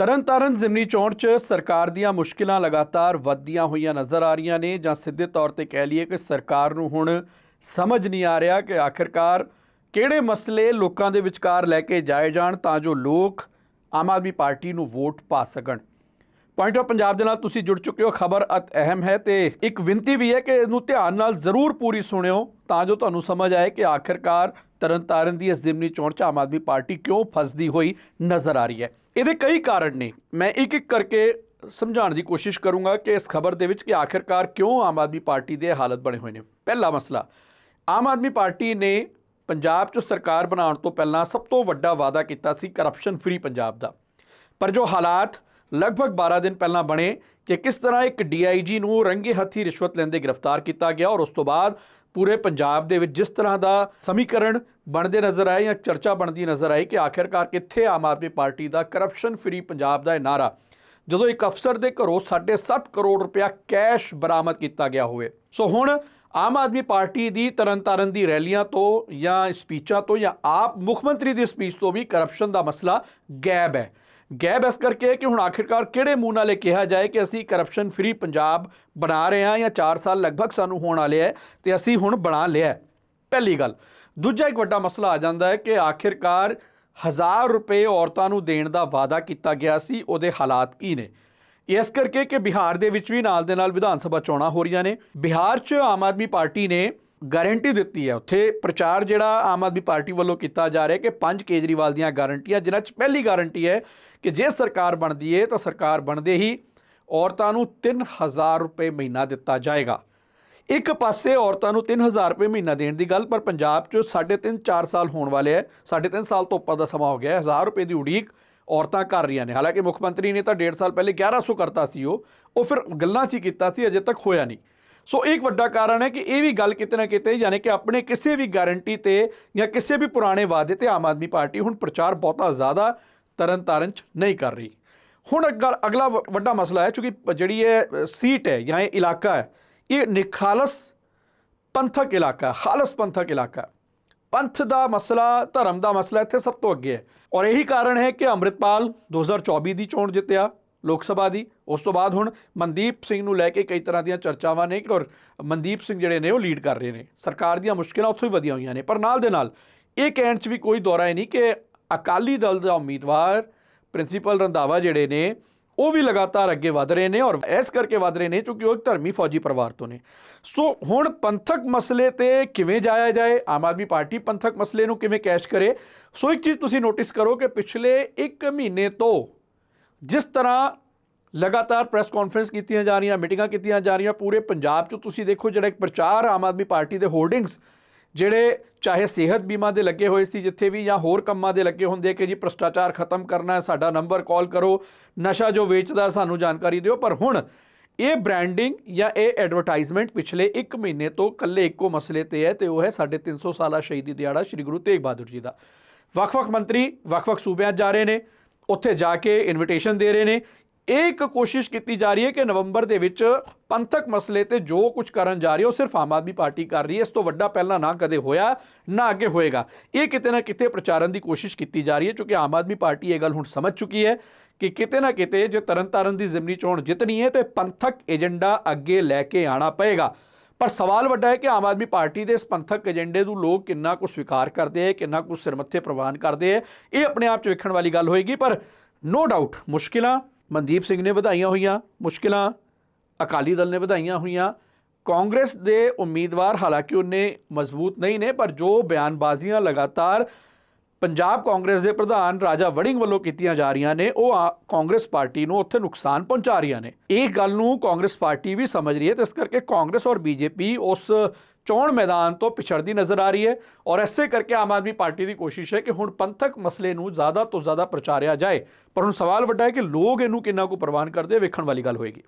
ਤਰਨਤਾਰਨ ਜ਼ਿਮਨੀ ਚੋਣ 'ਚ ਸਰਕਾਰ ਦੀਆਂ ਮੁਸ਼ਕਿਲਾਂ ਲਗਾਤਾਰ ਵੱਧਦੀਆਂ ਹੋਈਆਂ ਨਜ਼ਰ ਆ ਰਹੀਆਂ ਨੇ ਜਾਂ ਸਿੱਧੇ ਤੌਰ ਤੇ ਕਹਿ ਲਈਏ ਕਿ ਸਰਕਾਰ ਨੂੰ ਹੁਣ ਸਮਝ ਨਹੀਂ ਆ ਰਿਹਾ ਕਿ ਆਖਿਰਕਾਰ ਕਿਹੜੇ ਮਸਲੇ ਲੋਕਾਂ ਦੇ ਵਿਚਕਾਰ ਲੈ ਕੇ ਜਾਏ ਜਾਣ ਤਾਂ ਜੋ ਲੋਕ ਆਮ ਆਦਮੀ ਪਾਰਟੀ ਨੂੰ ਵੋਟ ਪਾ ਸਕਣ। ਪੁਆਇੰਟ ਆਫ ਪੰਜਾਬ ਦੇ ਨਾਲ ਤੁਸੀਂ ਜੁੜ ਚੁੱਕੇ ਹੋ, ਖਬਰ ਅਤ ਅਹਿਮ ਹੈ ਤੇ ਇੱਕ ਵਿਨਤੀ ਵੀ ਹੈ ਕਿ ਇਹਨੂੰ ਧਿਆਨ ਨਾਲ ਜ਼ਰੂਰ ਪੂਰੀ ਸੁਣਿਓ ਤਾਂ ਜੋ ਤੁਹਾਨੂੰ ਸਮਝ ਆਏ ਕਿ ਆਖਿਰਕਾਰ ਤਰਨਤਾਰਨ ਦੀ ਇਸ ਜ਼ਿਮਨੀ ਚੋਣ 'ਚ ਆਮ ਆਦਮੀ ਪਾਰਟੀ ਕਿਉਂ ਫਸਦੀ ਹੋਈ ਨਜ਼ਰ ਆ ਰਹੀ ਹੈ। ਇਹਦੇ ਕਈ ਕਾਰਨ ਨੇ। ਮੈਂ ਇੱਕ ਇੱਕ ਕਰਕੇ ਸਮਝਾਉਣ ਦੀ ਕੋਸ਼ਿਸ਼ ਕਰੂੰਗਾ ਕਿ ਇਸ ਖਬਰ ਦੇ ਵਿੱਚ ਕਿ ਆਖਿਰਕਾਰ ਕਿਉਂ ਆਮ ਆਦਮੀ ਪਾਰਟੀ ਦੇ ਹਾਲਤ ਬਣੇ ਹੋਏ ਨੇ। ਪਹਿਲਾ ਮਸਲਾ, ਆਮ ਆਦਮੀ ਪਾਰਟੀ ਨੇ ਪੰਜਾਬ 'ਚ ਸਰਕਾਰ ਬਣਾਉਣ ਤੋਂ ਪਹਿਲਾਂ ਸਭ ਤੋਂ ਵੱਡਾ ਵਾਅਦਾ ਕੀਤਾ ਸੀ ਕਰਪਸ਼ਨ ਫ੍ਰੀ ਪੰਜਾਬ ਦਾ। ਪਰ ਜੋ ਹਾਲਾਤ ਲਗਭਗ 12 ਦਿਨ ਪਹਿਲਾਂ ਬਣੇ ਕਿ ਕਿਸ ਤਰ੍ਹਾਂ ਇੱਕ ਡੀਆਈਜੀ ਨੂੰ ਰੰਗੇ ਹੱਥੀ ਰਿਸ਼ਵਤ ਲੈਂਦੇ ਗ੍ਰਿਫਤਾਰ ਕੀਤਾ ਗਿਆ ਔਰ ਉਸ ਤੋਂ ਬਾਅਦ ਪੂਰੇ ਪੰਜਾਬ ਦੇ ਵਿੱਚ ਜਿਸ ਤਰ੍ਹਾਂ ਦਾ ਸਮੀਕਰਨ ਬਣਦੇ ਨਜ਼ਰ ਆਏ ਜਾਂ ਚਰਚਾ ਬਣਦੀ ਨਜ਼ਰ ਆਈ ਕਿ ਆਖਿਰਕਾਰ ਕਿੱਥੇ ਆਮ ਆਦਮੀ ਪਾਰਟੀ ਦਾ ਕਰਪਸ਼ਨ ਫ੍ਰੀ ਪੰਜਾਬ ਦਾ ਇਹ ਨਾਰਾ ਜਦੋਂ ਇੱਕ ਅਫਸਰ ਦੇ ਘਰੋਂ 7.5 ਕਰੋੜ ਰੁਪਇਆ ਕੈਸ਼ ਬਰਾਮਦ ਕੀਤਾ ਗਿਆ ਹੋਵੇ। ਸੋ ਹੁਣ ਆਮ ਆਦਮੀ ਪਾਰਟੀ ਦੀ ਤਰਨਤਾਰਨ ਦੀ ਰੈਲੀਆਂ ਤੋਂ ਜਾਂ ਸਪੀਚਾਂ ਤੋਂ ਜਾਂ ਆਪ ਮੁੱਖ ਮੰਤਰੀ ਦੀ ਸਪੀਚ ਤੋਂ ਵੀ ਕਰਪਸ਼ਨ ਦਾ ਮਸਲਾ ਗੈਬ ਹੈ। ਗੈਬ ਇਸ ਕਰਕੇ ਕਿ ਹੁਣ ਆਖਿਰਕਾਰ ਕਿਹੜੇ ਮੂੰਹ ਨਾਲ ਇਹ ਕਿਹਾ ਜਾਏ ਕਿ ਅਸੀਂ ਕਰਪਸ਼ਨ ਫ੍ਰੀ ਪੰਜਾਬ ਬਣਾ ਰਹੇ ਹਾਂ ਜਾਂ 4 ਸਾਲ ਲਗਭਗ ਸਾਨੂੰ ਹੋਣ ਵਾਲੇ ਹੈ ਤੇ ਅਸੀਂ ਹੁਣ ਬਣਾ ਲਿਆ ਪਹਿਲੀ ਗੱਲ। ਦੂਜਾ ਇੱਕ ਵੱਡਾ ਮਸਲਾ ਆ ਜਾਂਦਾ ਹੈ ਕਿ ਆਖਿਰਕਾਰ ਹਜ਼ਾਰ ਰੁਪਏ ਔਰਤਾਂ ਨੂੰ ਦੇਣ ਦਾ ਵਾਅਦਾ ਕੀਤਾ ਗਿਆ ਸੀ, ਉਹਦੇ ਹਾਲਾਤ ਕੀ ਨੇ? ਇਸ ਕਰਕੇ ਕਿ ਬਿਹਾਰ ਦੇ ਵਿੱਚ ਵੀ ਨਾਲ ਦੇ ਨਾਲ ਵਿਧਾਨ ਸਭਾ ਚੋਣਾਂ ਹੋ ਰਹੀਆਂ ਨੇ। ਬਿਹਾਰ 'ਚ ਆਮ ਆਦਮੀ ਪਾਰਟੀ ਨੇ ਗਾਰੰਟੀ ਦਿੱਤੀ ਹੈ। ਉੱਥੇ ਪ੍ਰਚਾਰ ਜਿਹੜਾ ਆਮ ਆਦਮੀ ਪਾਰਟੀ ਵੱਲੋਂ ਕੀਤਾ ਜਾ ਰਿਹਾ ਕਿ ਪੰਜ ਕੇਜਰੀਵਾਲ ਦੀਆਂ ਗਾਰੰਟੀਆਂ, ਜਿਨ੍ਹਾਂ 'ਚ ਪਹਿਲੀ ਗਾਰੰਟੀ ਹੈ ਕਿ ਜੇ ਸਰਕਾਰ ਬਣਦੀ ਹੈ ਤਾਂ ਸਰਕਾਰ ਬਣਦੇ ਹੀ ਔਰਤਾਂ ਨੂੰ 3000 ਰੁਪਏ ਮਹੀਨਾ ਦਿੱਤਾ ਜਾਏਗਾ। ਇੱਕ ਪਾਸੇ ਔਰਤਾਂ ਨੂੰ 3000 ਰੁਪਏ ਮਹੀਨਾ ਦੇਣ ਦੀ ਗੱਲ, ਪਰ ਪੰਜਾਬ 'ਚ 3.5 4 ਸਾਲ ਹੋਣ ਵਾਲੇ ਹੈ। 3.5 ਸਾਲ ਤੋਂ ਉੱਪਰ ਦਾ ਸਮਾਂ ਹੋ ਗਿਆ ਹੈ। 1000 ਰੁਪਏ ਦੀ ਉਡੀਕ ਔਰਤਾਂ ਕਰ ਰਹੀਆਂ ਨੇ। ਹਾਲਾਂਕਿ ਮੁੱਖ ਮੰਤਰੀ ਨੇ ਤਾਂ 1.5 ਸਾਲ ਪਹਿਲੇ 1100 ਕਰਤਾ ਸੀ ਉਹ। ਉਹ ਫਿਰ ਗੱਲਾਂ 'ਚ ਹੀ ਕੀਤਾ ਸੀ, ਅਜੇ ਤੱਕ ਹੋਇਆ ਨਹੀਂ। ਸੋ ਇੱਕ ਵੱਡਾ ਕਾਰਨ ਹੈ ਕਿ ਇਹ ਵੀ ਗੱਲ ਕਿਤੇ ਨਾ ਕਿਤੇ ਯਾਨੀ ਕਿ ਆਪਣੇ ਕਿਸੇ ਵੀ ਗਾਰੰਟੀ ਤੇ ਜਾਂ ਕਿਸੇ ਵੀ ਪੁਰਾਣੇ ਵਾਅਦੇ ਤੇ ਆਮ ਆਦਮੀ ਪਾਰਟੀ ਹੁਣ ਪ੍ਰਚਾਰ ਬਹੁਤਾ ਜ਼ਿਆਦਾ ਤਰਨ ਤਾਰਨ 'ਚ ਨਹੀਂ ਕਰ ਰਹੀ। ਹੁਣ ਅਗਲਾ ਅਗਲਾ ਵ- ਵੱਡਾ ਮਸਲਾ ਹੈ ਕਿਉਂਕਿ ਜਿਹੜੀ ਇਹ ਸੀਟ ਹੈ ਜਾਂ ਇਹ ਇਲਾਕਾ ਹੈ, ਇਹ ਨਿਖਾਲਸ ਪੰਥਕ ਇਲਾਕਾ ਖਾਲਸ ਪੰਥਕ ਇਲਾਕਾ ਪੰਥ ਦਾ ਮਸਲਾ, ਧਰਮ ਦਾ ਮਸਲਾ ਇੱਥੇ ਸਭ ਤੋਂ ਅੱਗੇ ਹੈ। ਔਰ ਇਹੀ ਕਾਰਨ ਹੈ ਕਿ ਅੰਮ੍ਰਿਤਪਾਲ 2024 ਦੀ ਚੋਣ ਜਿੱਤਿਆ। ਲੋਕ ਸਭਾ ਦੀ। ਉਸ ਤੋਂ ਬਾਅਦ ਹੁਣ ਮਨਦੀਪ ਸਿੰਘ ਨੂੰ ਲੈ ਕੇ ਕਈ ਤਰ੍ਹਾਂ ਦੀਆਂ ਚਰਚਾਵਾਂ ਨੇ ਕਿ ਔਰ ਮਨਦੀਪ ਸਿੰਘ ਜਿਹੜੇ ਨੇ ਉਹ ਲੀਡ ਕਰ ਰਹੇ ਨੇ। ਸਰਕਾਰ ਦੀਆਂ ਮੁਸ਼ਕਿਲਾਂ ਉੱਥੋਂ ਹੀ ਵਧੀਆਂ ਹੋਈਆਂ ਨੇ। ਪਰ ਨਾਲ ਦੇ ਨਾਲ ਇਹ ਕਹਿਣ 'ਚ ਵੀ ਕੋਈ ਦੌਰਾ ਹੀ ਨਹੀਂ ਕਿ ਅਕਾਲੀ ਦਲ ਦਾ ਉਮੀਦਵਾਰ ਪ੍ਰਿੰਸੀਪਲ ਰੰਧਾਵਾ ਜਿਹੜੇ ਨੇ, ਉਹ ਵੀ ਲਗਾਤਾਰ ਅੱਗੇ ਵਧ ਰਹੇ ਨੇ ਔਰ ਇਸ ਕਰਕੇ ਵਧ ਰਹੇ ਨੇ ਕਿਉਂਕਿ ਉਹ ਇੱਕ ਧਰਮੀ ਫੌਜੀ ਪਰਿਵਾਰ ਤੋਂ ਨੇ। ਸੋ ਹੁਣ ਪੰਥਕ ਮਸਲੇ ਤੇ ਕਿਵੇਂ ਜਾਇਆ ਜਾਏ? ਆਮ ਆਦਮੀ ਪਾਰਟੀ ਪੰਥਕ ਮਸਲੇ ਨੂੰ ਕਿਵੇਂ ਕੈਸ਼ ਕਰੇ? ਸੋ ਇੱਕ ਚੀਜ਼ ਤੁਸੀਂ ਨੋਟਿਸ ਕਰੋ ਕਿ ਪਿਛਲੇ 1 ਮਹੀਨੇ ਤੋਂ ਜਿਸ ਤਰ੍ਹਾਂ ਲਗਾਤਾਰ ਪ੍ਰੈਸ ਕਾਨਫਰੰਸ ਕੀਤੀਆਂ ਜਾ ਰਹੀਆਂ, ਮੀਟਿੰਗਾਂ ਕੀਤੀਆਂ ਜਾ ਰਹੀਆਂ, ਪੂਰੇ ਪੰਜਾਬ 'ਚ ਤੁਸੀਂ ਦੇਖੋ ਜਿਹੜਾ ਇੱਕ ਪ੍ਰਚਾਰ ਆਮ ਆਦਮੀ ਪਾਰਟੀ ਦੇ ਹੋਰਡਿੰਗਸ ਜਿਹੜੇ ਚਾਹੇ ਸਿਹਤ ਬੀਮਾ ਦੇ ਲੱਗੇ ਹੋਏ ਸੀ ਜਿੱਥੇ ਵੀ ਜਾਂ ਹੋਰ ਕੰਮਾਂ ਦੇ ਲੱਗੇ ਹੁੰਦੇ ਕਿ ਜੀ ਭ੍ਰਸ਼ਟਾਚਾਰ ਖਤਮ ਕਰਨਾ ਹੈ, ਸਾਡਾ ਨੰਬਰ ਕਾਲ ਕਰੋ, ਨਸ਼ਾ ਜੋ ਵੇਚਦਾ ਸਾਨੂੰ ਜਾਣਕਾਰੀ ਦਿਓ। ਪਰ ਹੁਣ ਇਹ ਬ੍ਰਾਂਡਿੰਗ ਜਾਂ ਇਹ ਐਡਵਰਟਾਈਜ਼ਮੈਂਟ ਪਿਛਲੇ 1 ਮਹੀਨੇ ਤੋਂ ਕੱਲੇ ਇੱਕੋ ਮਸਲੇ ਤੇ ਹੈ ਤੇ ਉਹ ਹੈ ਸਾਡੇ 300 ਸਾਲਾ ਸ਼ਹੀਦੀ ਦਿਹਾੜਾ ਸ੍ਰੀ ਗੁਰੂ ਤੇਗ ਬਹਾਦਰ ਜੀ ਦਾ। ਵੱਖ-ਵੱਖ ਮੰਤਰੀ, ਵੱਖ-ਵੱਖ ਸੂਬਿਆਂ 'ਚ ਜਾ ਰਹੇ ਨੇ। ਉੱਥੇ ਜਾ ਕੇ ਇਨਵੀਟੇਸ਼ਨ ਦੇ ਰਹੇ ਨੇ। ਇਹ ਇੱਕ ਕੋਸ਼ਿਸ਼ ਕੀਤੀ ਜਾ ਰਹੀ ਹੈ ਕਿ ਨਵੰਬਰ ਦੇ ਵਿੱਚ ਪੰਥਕ ਮਸਲੇ ਤੇ ਜੋ ਕੁਝ ਕਰਨ ਜਾ ਰਹੀ ਹੈ, ਉਹ ਸਿਰਫ ਆਮ ਆਦਮੀ ਪਾਰਟੀ ਕਰ ਰਹੀ ਹੈ। ਇਸ ਤੋਂ ਵੱਡਾ ਪਹਿਲਾਂ ਨਾ ਕਦੇ ਹੋਇਆ, ਨਾ ਅੱਗੇ ਹੋਏਗਾ। ਇਹ ਕਿਤੇ ਨਾ ਕਿਤੇ ਪ੍ਰਚਾਰਨ ਦੀ ਕੋਸ਼ਿਸ਼ ਕੀਤੀ ਜਾ ਰਹੀ ਹੈ, ਕਿਉਂਕਿ ਆਮ ਆਦਮੀ ਪਾਰਟੀ ਇਹ ਗੱਲ ਹੁਣ ਸਮਝ ਚੁੱਕੀ ਹੈ ਕਿ ਕਿਤੇ ਨਾ ਕਿਤੇ ਜੇ ਤਰਨਤਾਰਨ ਦੀ ਜ਼ਿਮਨੀ ਚੋਣ ਜਿੱਤਣੀ ਹੈ, ਤੇ ਪੰਥਕ ਏਜੰਡਾ ਅੱਗੇ ਲੈ ਕੇ ਆਣਾ ਪਏਗਾ। ਪਰ ਸਵਾਲ ਵੱਡਾ ਹੈ ਕਿ ਆਮ ਆਦਮੀ ਪਾਰਟੀ ਦੇ ਇਸ ਪੰਥਕ ਏਜੰਡੇ ਨੂੰ ਲੋਕ ਕਿੰਨਾ ਕੁ ਸਵੀਕਾਰ ਕਰਦੇ ਹੈ ਕਿੰਨਾ ਕੁ ਸਿਰ ਮੱਥੇ ਪ੍ਰਵਾਨ ਕਰਦੇ ਹੈ ਇਹ ਆਪਣੇ ਆਪ 'ਚ ਵੇਖਣ ਵਾਲੀ ਗੱਲ ਹੋਏਗੀ। ਪਰ ਨੋ ਡਾਊਟ ਮੁਸ਼ਕਿਲਾਂ ਮਨਦੀਪ ਸਿੰਘ ਨੇ ਵਧਾਈਆਂ ਹੋਈਆਂ, ਮੁਸ਼ਕਿਲਾਂ ਅਕਾਲੀ ਦਲ ਨੇ ਵਧਾਈਆਂ ਹੋਈਆਂ, ਕਾਂਗਰਸ ਦੇ ਉਮੀਦਵਾਰ ਹਾਲਾਂਕਿ ਉਹਨੇ ਮਜ਼ਬੂਤ ਨਹੀਂ ਨੇ, ਪਰ ਜੋ ਬਿਆਨਬਾਜ਼ੀਆਂ ਲਗਾਤਾਰ ਪੰਜਾਬ ਕਾਂਗਰਸ ਦੇ ਪ੍ਰਧਾਨ ਰਾਜਾ ਵੜਿੰਗ ਵੱਲੋਂ ਕੀਤੀਆਂ ਜਾ ਰਹੀਆਂ ਨੇ, ਉਹ ਆ- ਕਾਂਗਰਸ ਪਾਰਟੀ ਨੂੰ ਉੱਥੇ ਨੁਕਸਾਨ ਪਹੁੰਚਾ ਰਹੀਆਂ ਨੇ। ਇਹ ਗੱਲ ਨੂੰ ਕਾਂਗਰਸ ਪਾਰਟੀ ਵੀ ਸਮਝ ਰਹੀ ਹੈ, ਤੇ ਇਸ ਕਰਕੇ ਕਾਂਗਰਸ ਔਰ ਬੀਜੇਪੀ ਉਸ ਚੋਣ ਮੈਦਾਨ ਤੋਂ ਪਿਛੜਦੀ ਨਜ਼ਰ ਆ ਰਹੀ ਹੈ ਔਰ ਐਸੇ ਕਰਕੇ ਆਮ ਆਦਮੀ ਪਾਰਟੀ ਦੀ ਕੋਸ਼ਿਸ਼ ਹੈ ਕਿ ਹੁਣ ਪੰਥਕ ਮਸਲੇ ਨੂੰ ਜ਼ਿਆਦਾ ਤੋਂ ਜ਼ਿਆਦਾ ਪ੍ਰਚਾਰਿਆ ਜਾਏ। ਪਰ ਹੁਣ ਸਵਾਲ ਵੱਡਾ ਹੈ ਕਿ ਲੋਕ ਇਹਨੂੰ ਕਿੰਨਾ ਕੁ ਪ੍ਰਵਾਨ ਕਰਦੇ ਵੇਖਣ ਵਾਲੀ ਗੱਲ ਹੋਏਗੀ।